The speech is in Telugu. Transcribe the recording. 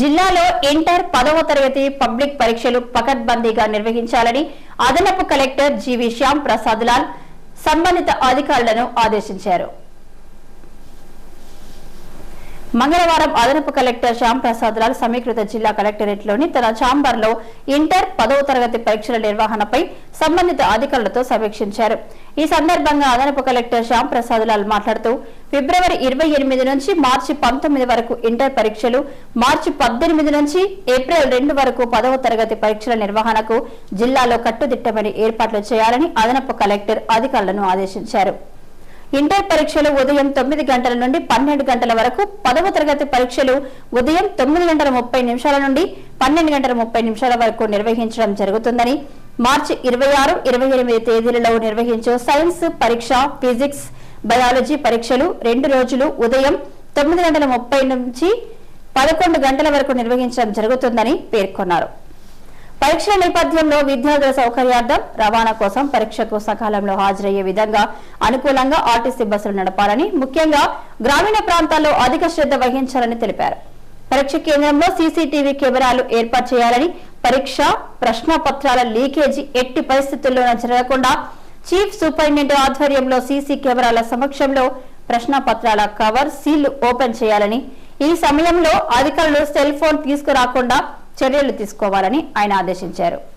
జిల్లాలో ఇంటర్ పదవ తరగతి పబ్లిక్ పరీక్షలు పకడ్బందీగా నిర్వహించాలని అదనపు collector G V Shyam Prasad Lal సంబంధిత అధికారులను ఆదేశించారు. మంగళవారం అదనపు కలెక్టర్ శ్యామ్ ప్రసాద్ రాల్ సమీకృత జిల్లా కలెక్టరేట్లోని తన ఛాంబర్లో ఇంటర్ పదవ తరగతి పరీక్షల నిర్వహణపై సంబంధిత అధికారులతో సమీక్షించారు. ఈ సందర్భంగా అదనపు కలెక్టర్ శ్యామ్ ప్రసాద్ లాల్ మాట్లాడుతూ ఫిబ్రవరి ఇరవై ఎనిమిది నుంచి మార్చి పంతొమ్మిది వరకు ఇంటర్ పరీక్షలు మార్చి పద్దెనిమిది నుంచి ఏప్రిల్ రెండు వరకు పదవ తరగతి పరీక్షల నిర్వహణకు జిల్లాలో కట్టుదిట్టమైన ఏర్పాట్లు చేయాలని అదనపు కలెక్టర్ అధికారులను ఆదేశించారు. ఇంటర్ పరీక్షలు ఉదయం తొమ్మిది గంటల నుండి పన్నెండు గంటల వరకు పదవ తరగతి పరీక్షలు ఉదయం తొమ్మిది గంటల ముప్పై నిమిషాల నుండి పన్నెండు గంటల ముప్పై నిమిషాల వరకు నిర్వహించడం జరుగుతుందని మార్చి ఇరవై ఆరు ఇరవై ఎనిమిది తేదీలలో నిర్వహించే సైన్స్ పరీక్ష ఫిజిక్స్ బయాలజీ పరీక్షలు రెండు రోజులు ఉదయం తొమ్మిది గంటల ముప్పై నుంచి పదకొండు గంటల వరకు నిర్వహించడం జరుగుతుందని పేర్కొన్నారు. పరీక్షల నేపథ్యంలో విద్యార్థుల సౌకర్యార్థం రవాణా కోసం పరీక్షకు సకాలంలో హాజరయ్యే విధంగా అనుకూలంగా ఆర్టీసీ బస్సులు నడపాలని ముఖ్యంగా గ్రామీణ ప్రాంతాల్లో అధిక శ్రద్ధ వహించాలని తెలిపారు. పరీక్ష కేంద్రంలో సీసీటీవీ కెమెరాలు ఏర్పాటు చేయాలని పరీక్ష ప్రశ్న పత్రాల లీకేజీ ఎట్టి పరిస్థితుల్లోనూ జరగకుండా చీఫ్ సూపరింటెండెంట్ ఆధ్వర్యంలో సీసీ కెమెరాల సమక్షంలో ప్రశ్న పత్రాల కవర్ సీల్ ఓపెన్ చేయాలని ఈ సమయంలో అధికారులు సెల్ ఫోన్ తీసుకురాకుండా చర్యలు తీసుకోవాలని ఆయన ఆదేశించారు.